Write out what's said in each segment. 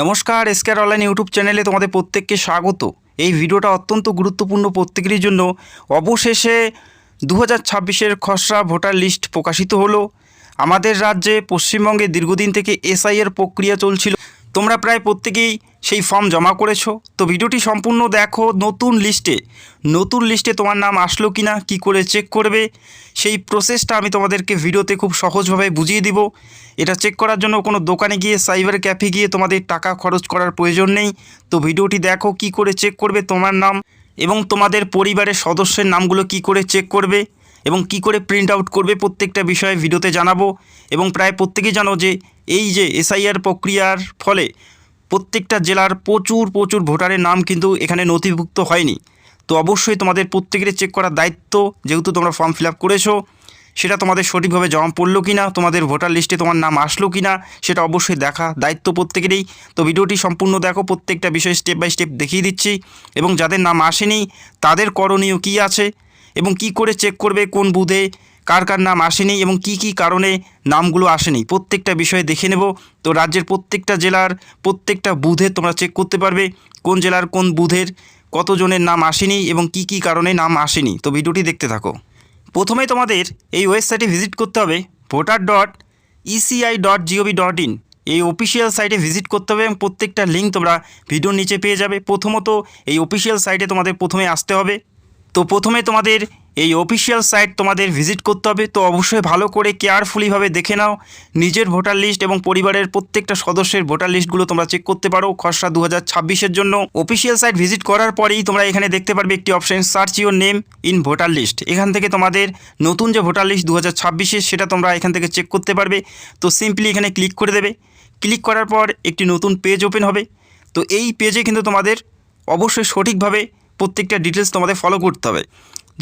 নমস্কার এসকেআর online YouTube চ্যানেলে তোমাদের প্রত্যেককে স্বাগত। এই ভিডিওটা অত্যন্ত গুরুত্বপূর্ণ প্রত্যেকেরই জন্য। অবশেষে দু হাজার ছাব্বিশের খসড়া ভোটার লিস্ট প্রকাশিত হলো। আমাদের রাজ্যে পশ্চিমবঙ্গে দীর্ঘদিন থেকে এসআইয়ের প্রক্রিয়া চলছিল। তোমরা প্রায় প্রত্যেকেই সেই ফর্ম জমা করেছ। তো ভিডিওটি সম্পূর্ণ দেখো নতুন লিস্টে। নতুন লিস্টে তোমার নাম আসলো কি না কী করে চেক করবে, সেই প্রসেসটা আমি তোমাদেরকে ভিডিওতে খুব সহজভাবে বুঝিয়ে দিব। এটা চেক করার জন্য কোনো দোকানে গিয়ে সাইবার ক্যাফে গিয়ে তোমাদের টাকা খরচ করার প্রয়োজন নেই। তো ভিডিওটি দেখো কি করে চেক করবে তোমার নাম এবং তোমাদের পরিবারের সদস্যের নামগুলো কি করে চেক করবে এবং কি করে প্রিন্ট আউট করবে প্রত্যেকটা বিষয়ে ভিডিওতে জানাব এবং প্রায় প্রত্যেকেই জানো যে এই যে এসআইআর প্রক্রিয়ার ফলে প্রত্যেকটা জেলার প্রচুর প্রচুর ভোটারের নাম কিন্তু এখানে নথিভুক্ত হয়নি। তো অবশ্যই তোমাদের প্রত্যেকের চেক করার দায়িত্ব, যেহেতু তোমরা ফর্ম ফিল আপ করেছ। সেটা তোমাদের সঠিকভাবে জমা পড়ল কি না তোমাদের ভোটার লিস্টে তোমার নাম আসলো কি না সেটা অবশ্যই দেখা, দায়িত্ব প্রত্যেকেরই। তো ভিডিওটি সম্পূর্ণ দেখো, প্রত্যেকটা বিষয় স্টেপ বাই স্টেপ দেখিয়ে দিচ্ছি। এবং যাদের নাম আসেনি, তাদের করণীয় কী আছে? এবং কি করে চেক করবে কোন বুধে কার কার নাম আসেনি, এবং কি কি কারণে নামগুলো আসেনি? প্রত্যেকটা বিষয়ে দেখে নেব। তো রাজ্যের প্রত্যেকটা জেলার প্রত্যেকটা বুধে তোমরা চেক করতে পারবে, কোন জেলার কোন বুধের কতজনের নাম আসেনি, এবং কি কি কারণে নাম আসেনি। তো ভিডিওটি দেখতে থাকো। প্রথমে তোমাদের এই ওয়েবসাইটে ভিজিট করতে হবে voter dot ECI dot gov dot in এই অফিসিয়াল সাইটে ভিজিট করতে হবে এবং প্রত্যেকটা লিঙ্ক তোমরা ভিডিওর নিচে পেয়ে যাবে। প্রথমত এই অফিসিয়াল সাইটে তোমাদের প্রথমে আসতে হবে। তো প্রথমে তোমাদের এই অফিসিয়াল সাইট তোমাদের ভিজিট করতে হবে, তো অবশ্যই ভালো করে কেয়ারফুলিভাবে দেখে নাও। নিজের ভোটার লিস্ট এবং পরিবারের প্রত্যেকটা সদস্যের ভোটার লিস্টগুলো তোমরা চেক করতে পারো খসড়া দু হাজার জন্য। অফিসিয়াল সাইট ভিজিট করার পরেই তোমরা এখানে দেখতে পারবে একটি option, search your name in voter list. এখান থেকে তোমাদের নতুন যে ভোটার লিস্ট দু হাজার সেটা তোমরা এখান থেকে চেক করতে পারবে। তো সিম্পলি এখানে ক্লিক করে দেবে। ক্লিক করার পর একটি নতুন পেজ ওপেন হবে। তো এই পেজে কিন্তু তোমাদের অবশ্যই সঠিকভাবে প্রত্যেকটা ডিটেলস তোমাদের ফলো করতে হবে।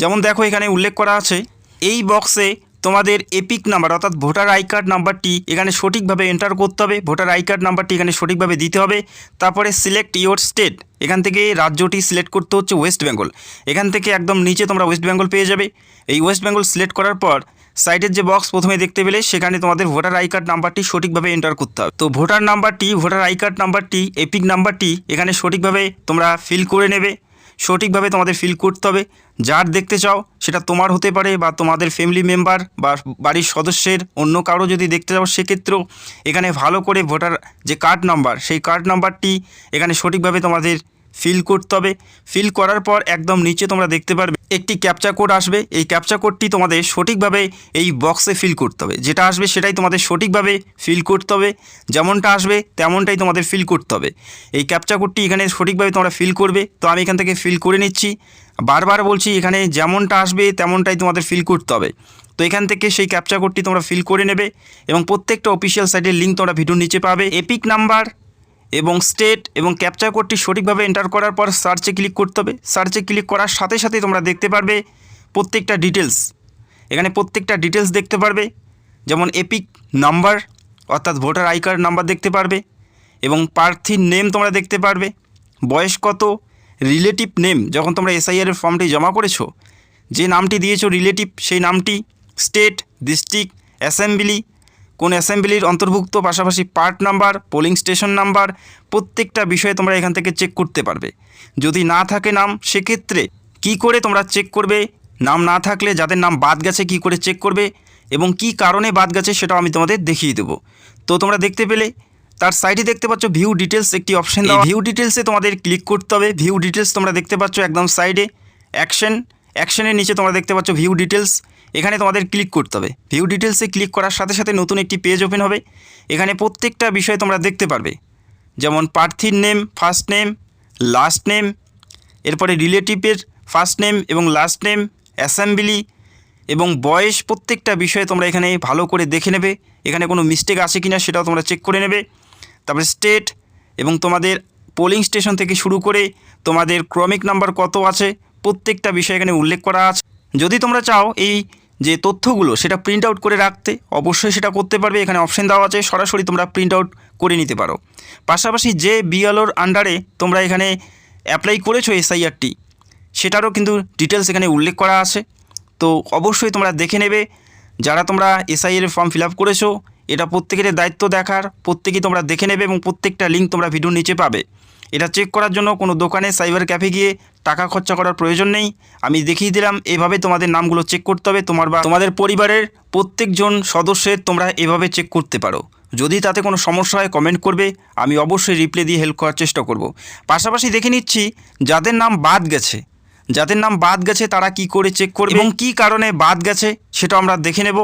যেমন দেখো এখানে উল্লেখ করা আছে, এই বক্সে তোমাদের এপিক নাম্বার অর্থাৎ ভোটার আই কার্ড নাম্বারটি এখানে সঠিকভাবে এন্টার করতে হবে ভোটার আই কার্ড নাম্বারটি এখানে সঠিকভাবে দিতে হবে, তারপরে সিলেক্ট ইয়োর স্টেট এখান থেকে রাজ্যটি সিলেক্ট করতে হচ্ছে ওয়েস্ট বেঙ্গল এখান থেকে একদম নিচে তোমরা ওয়েস্ট বেঙ্গল পেয়ে যাবে, এই ওয়েস্ট বেঙ্গল সিলেক্ট করার পর সাইডের যে বক্স প্রথমে দেখতে পেলে সেখানে তোমাদের ভোটার আই কার্ড নাম্বারটি সঠিকভাবে এন্টার করতে হবে, তো ভোটার নাম্বারটি ভোটার আই কার্ড নাম্বারটি এপিক নাম্বারটি এখানে সঠিকভাবে তোমরা ফিল করে নেবে সঠিকভাবে তোমাদের ফিল করতে হবে। যার দেখতে চাও, সেটা তোমার হতে পারে বা তোমাদের ফ্যামিলি মেম্বার বা বাড়ির সদস্যের অন্য কারও যদি দেখতে চাও, সেক্ষেত্রেও এখানে ভালো করে ভোটার যে কার্ড নাম্বার সেই কার্ড নাম্বারটি এখানে সঠিকভাবে তোমাদের ফিল করতে হবে। ফিল করার পর একদম নিচে তোমরা দেখতে পারবে, একটি ক্যাপচা কোড আসবে। এই ক্যাপচা কোডটি তোমাদের সঠিকভাবে এই বক্সে ফিল করতে হবে। যেটা আসবে সেটাই তোমাদের সঠিকভাবে ফিল করতে হবে। যেমনটা আসবে তেমনটাই তোমাদের ফিল করতে হবে। এই ক্যাপচা কোডটি এখানে সঠিকভাবে তোমরা ফিল করবে। তো আমি এখান থেকে ফিল করে নিচ্ছি। বারবার বলছি, এখানে যেমনটা আসবে তেমনটাই তোমাদের ফিল করতে হবে। তো এখান থেকে সেই ক্যাপচা কোডটি তোমরা ফিল করে নেবে এবং প্রত্যেকটা অফিসিয়াল সাইটের লিঙ্ক তোমরা ভিডিওর নিচে পাবে। এপিক নাম্বার এবং স্টেট এবং ক্যাপচার কোডটি সঠিকভাবে এন্টার করার পর সার্চে ক্লিক করতে হবে। সার্চে ক্লিক করার সাথে সাথে তোমরা দেখতে পারবে প্রত্যেকটা ডিটেলস এখানে প্রত্যেকটা ডিটেলস দেখতে পারবে, যেমন এপিক নাম্বার অর্থাৎ ভোটার আই কার্ড নাম্বার দেখতে পারবে এবং প্রার্থীর নেম তোমরা দেখতে পারবে। বয়স কত রিলেটিভ নেম যখন তোমরা এসআইআর এর ফর্মটি জমা করেছ, যে নামটি দিয়েছ রিলেটিভ সেই নামটি স্টেট ডিস্ট্রিক্ট অ্যাসেম্বলি কোন অ্যাসেম্বলির অন্তর্ভুক্ত পাশাপাশি part number polling station number প্রত্যেকটা বিষয়ে তোমরা এখান থেকে চেক করতে পারবে। যদি না থাকে নাম সেক্ষেত্রে কি করে তোমরা চেক করবে? নাম না থাকলে যাদের নাম বাদ গেছে কি করে চেক করবে? এবং কি কারণে বাদ গেছে সেটাও আমি তোমাদের দেখিয়ে দেবো। তো তোমরা দেখতে পেলে তার সাইডে দেখতে পাচ্ছ ভিউ ডিটেলস একটি অপশন দেওয়া। ভিউ ডিটেলসে তোমাদের ক্লিক করতে হবে। ভিউ ডিটেলস তোমরা দেখতে পাচ্ছ একদম সাইডে। অ্যাকশন অ্যাকশনের নিচে তোমরা দেখতে পাচ্ছ ভিউ ডিটেলস এখানে তোমাদের ক্লিক করতে হবে। ভিউ ডিটেলসে ক্লিক করার সাথে সাথে নতুন একটি পেজ ওপেন হবে। এখানে প্রত্যেকটা বিষয় তোমরা দেখতে পারবে। যেমন প্রার্থীর name first name last name এরপরে রিলেটিভের ফার্স্ট নেম এবং লাস্ট নেম অ্যাসেম্বলি এবং বয়স প্রত্যেকটা বিষয়ে তোমরা এখানে ভালো করে দেখে নেবে। এখানে কোনো মিস্টেক আছে কি না সেটাও তোমরা চেক করে নেবে। তারপরে স্টেট এবং তোমাদের পোলিং স্টেশন থেকে শুরু করে তোমাদের ক্রমিক নাম্বার কত আছে, প্রত্যেকটা বিষয় এখানে উল্লেখ করা আছে। যদি তোমরা চাও এই যে তথ্যগুলো সেটা প্রিন্ট আউট করে রাখতে, অবশ্যই সেটা করতে পারবে। এখানে অপশন দেওয়া আছে, সরাসরি তোমরা প্রিন্ট আউট করে নিতে পারো। পাশাপাশি যে বিএলওর আন্ডারে তোমরা এখানে অ্যাপ্লাই করেছ এসআইআরটি সেটারও কিন্তু ডিটেলস এখানে উল্লেখ করা আছে। তো অবশ্যই তোমরা দেখে নেবে, যারা তোমরা এসআইএর ফর্ম ফিল আপ করেছ, এটা প্রত্যেকের দায়িত্ব দেখার, প্রত্যেকেই তোমরা দেখে নেবে এবং প্রত্যেকটা লিঙ্ক তোমরা ভিডিওর নিচে পাবে। এটা চেক করার জন্য কোনো দোকানে সাইবার ক্যাফে গিয়ে টাকা খরচা করার প্রয়োজন নেই। আমি দেখিয়ে দিলাম, এভাবে তোমাদের নামগুলো চেক করতে হবে। তোমার বা তোমাদের পরিবারের প্রত্যেকজন সদস্যের তোমরা এভাবে চেক করতে পারো। যদি তাতে কোনো সমস্যা হয় কমেন্ট করবে। আমি অবশ্যই রিপ্লাই দিয়ে হেল্প করার চেষ্টা করব। পাশাপাশি দেখে নিচ্ছি, যাদের নাম বাদ গেছে, যাদের নাম বাদ গেছে, তারা কি করে চেক করবে এবং কী কারণে বাদ গেছে সেটা আমরা দেখে নেব।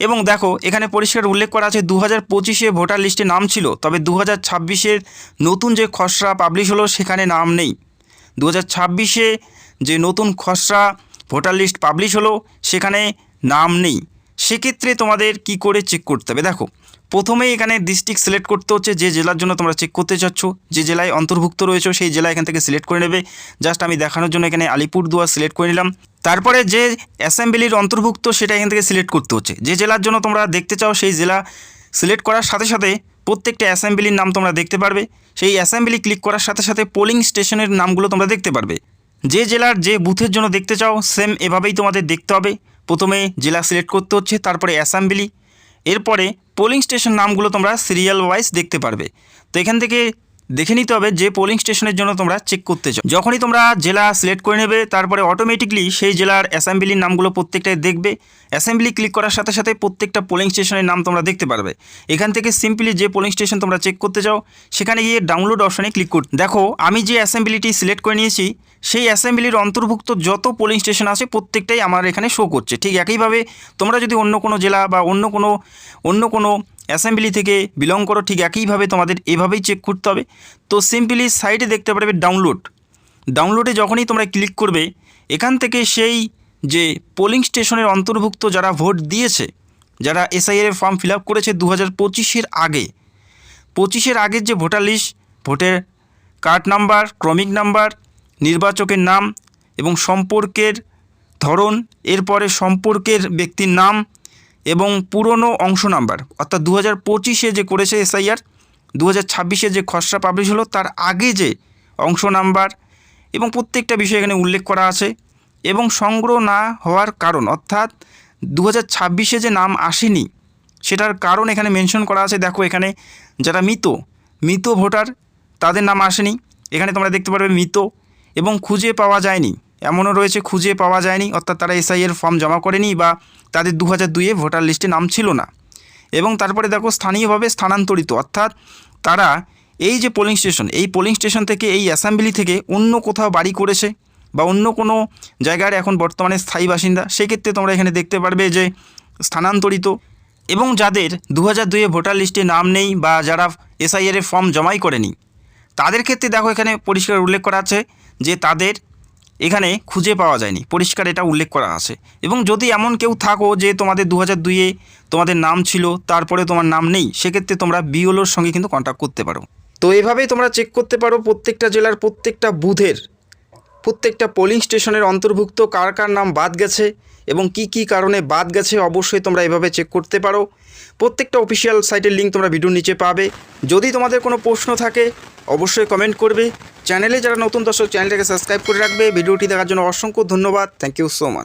এবং দেখো, এখানে পরিষ্কার উল্লেখ করা আছে দু হাজার পঁচিশে ভোটার লিস্টে নাম ছিল, তবে দু হাজার ছাব্বিশের নতুন যে খসড়া পাবলিশ হলো, সেখানে নাম নেই। দু ছাব্বিশে যে নতুন খসড়া ভোটার লিস্ট পাবলিশ হলো, সেখানে নাম নেই। সেক্ষেত্রে তোমাদের কি করে চেক করতে হবে? দেখো, প্রথমেই এখানে ডিস্ট্রিক্ট সিলেক্ট করতে হচ্ছে যে জেলার জন্য তোমরা চেক করতে চাচ্ছ। যে জেলায় অন্তর্ভুক্ত রয়েছে, সেই জেলা এখান থেকে সিলেক্ট করে নেবে। জাস্ট আমি দেখানোর জন্য এখানে আলিপুরদুয়ার সিলেক্ট করে নিলাম। তারপরে যে অ্যাসেম্বলির অন্তর্ভুক্ত, সেটা এখান থেকে সিলেক্ট করতে হচ্ছে। যে জেলার জন্য তোমরা দেখতে চাও, সেই জেলা সিলেক্ট করার সাথে সাথে প্রত্যেকটা অ্যাসেম্বলির নাম তোমরা দেখতে পারবে। সেই অ্যাসেম্বলি ক্লিক করার সাথে সাথে পোলিং স্টেশনের নামগুলো তোমরা দেখতে পারবে। যে জেলার যে বুথের জন্য দেখতে চাও, সেম এভাবেই তোমাদের দেখতে হবে। প্রথমে জেলা সিলেক্ট করতে হচ্ছে, তারপরে অ্যাসেম্বলি। এরপরে পোলিং স্টেশন নামগুলো তোমরা সিরিয়াল ওয়াইজ দেখতে পারবে। তো এখান থেকে দেখে নিতে হবে যে পোলিং স্টেশনের জন্য তোমরা চেক করতে চাও। যখনই তোমরা জেলা সিলেক্ট করে নেবে, তারপরে অটোমেটিকলি সেই জেলার অ্যাসেম্বলির নামগুলো প্রত্যেকটাই দেখবে। অ্যাসেম্বলি ক্লিক করার সাথে সাথে প্রত্যেকটা পোলিং স্টেশনের নাম তোমরা দেখতে পারবে। এখান থেকে সিম্পলি যে পোলিং স্টেশন তোমরা চেক করতে চাও, সেখানে গিয়ে ডাউনলোড অপশানে ক্লিক করতে দেখো, আমি যে অ্যাসেম্বলিটি সিলেক্ট করে নিয়েছি, সেই অ্যাসেম্বলির অন্তর্ভুক্ত যত পোলিং স্টেশন আছে, প্রত্যেকটাই আমার এখানে শো করছে। ঠিক একইভাবে তোমরা যদি অন্য কোনো জেলা বা অন্য কোনো অন্য কোনো অ্যাসেম্বলি থেকে বিলং করো, ঠিক একইভাবে তোমাদের এভাবেই চেক করতে হবে। তো সিম্পলি সাইডে দেখতে পারবে ডাউনলোড ডাউনলোডে যখনই তোমরা ক্লিক করবে, এখান থেকে সেই যে পোলিং স্টেশনের অন্তর্ভুক্ত যারা ভোট দিয়েছে, যারা এসআইআর ফর্ম ফিল আপ করেছে দু হাজার পঁচিশের আগে, পঁচিশের আগের যে ভোটার লিস্ট ভোটের কার্ড নাম্বার ক্রমিক নাম্বার নির্বাচকের নাম এবং সম্পর্কের ধরন, এরপরে সম্পর্কের ব্যক্তির নাম এবং পুরনো অংশ নাম্বার, অর্থাৎ দু হাজার পঁচিশে যে করেছে এসআইআর দু হাজার ছাব্বিশে যে খসড়া পাবলিশ হলো, তার আগে যে অংশ নাম্বার এবং প্রত্যেকটা বিষয় এখানে উল্লেখ করা আছে এবং সংগ্রহ না হওয়ার কারণ, অর্থাৎ দু হাজার ছাব্বিশে যে নাম আসেনি, সেটার কারণ এখানে মেনশন করা আছে। দেখো এখানে যারা মৃত মৃত ভোটার, তাদের নাম আসেনি। এখানে তোমরা দেখতে পারবে মৃত এবং খুঁজে পাওয়া যায়নি। এমনও রয়েছে, খুঁজে পাওয়া যায়নি, অর্থাৎ তারা এসআইয়ের ফর্ম জমা করেনি বা তাদের দু হাজার দুইয়ে ভোটার লিস্টে নাম ছিল না। এবং তারপরে দেখো স্থানীয়ভাবে স্থানান্তরিত, অর্থাৎ তারা এই যে পোলিং স্টেশন এই পোলিং স্টেশন থেকে, এই অ্যাসেম্বলি থেকে অন্য কোথাও বাড়ি করেছে বা অন্য কোনো জায়গার এখন বর্তমানে স্থায়ী বাসিন্দা, সেক্ষেত্রে তোমরা এখানে দেখতে পারবে যে স্থানান্তরিত এবং যাদের দু হাজার দুইয়ে ভোটার লিস্টে নাম নেই বা যারা এসআইআর এর ফর্ম জমাই করেনি, তাদের ক্ষেত্রে দেখো এখানে পরিষ্কার উল্লেখ করা আছে যে তাদের এখানে খুঁজে পাওয়া যায়নি। পরিষ্কার এটা উল্লেখ করা আছে। এবং যদি এমন কেউ থাকো যে তোমাদের দু হাজার দুইয়ে তোমাদের নাম ছিল, তারপরে তোমার নাম নেই, সেক্ষেত্রে তোমরা বিওলোর সঙ্গে কিন্তু কন্ট্যাক্ট করতে পারো। তো এভাবেই তোমরা চেক করতে পারো প্রত্যেকটা জেলার প্রত্যেকটা বুথের, প্রত্যেকটা পোলিং স্টেশনের অন্তর্ভুক্ত কার কার নাম বাদ গেছে এবং কি কি কারণে বাদ গেছে অবশ্যই তোমরা এভাবে চেক করতে পারো। প্রত্যেকটা অফিসিয়াল সাইটের লিঙ্ক তোমরা ভিডিওর নিচে পাবে। যদি তোমাদের কোনো প্রশ্ন থাকে অবশ্যই কমেন্ট করবে। চ্যানেলে যারা নতুন, দর্শক চ্যানেলটাকে সাবস্ক্রাইব করে রাখবে। ভিডিওটি দেখার জন্য অসংখ্য ধন্যবাদ। Thank you so much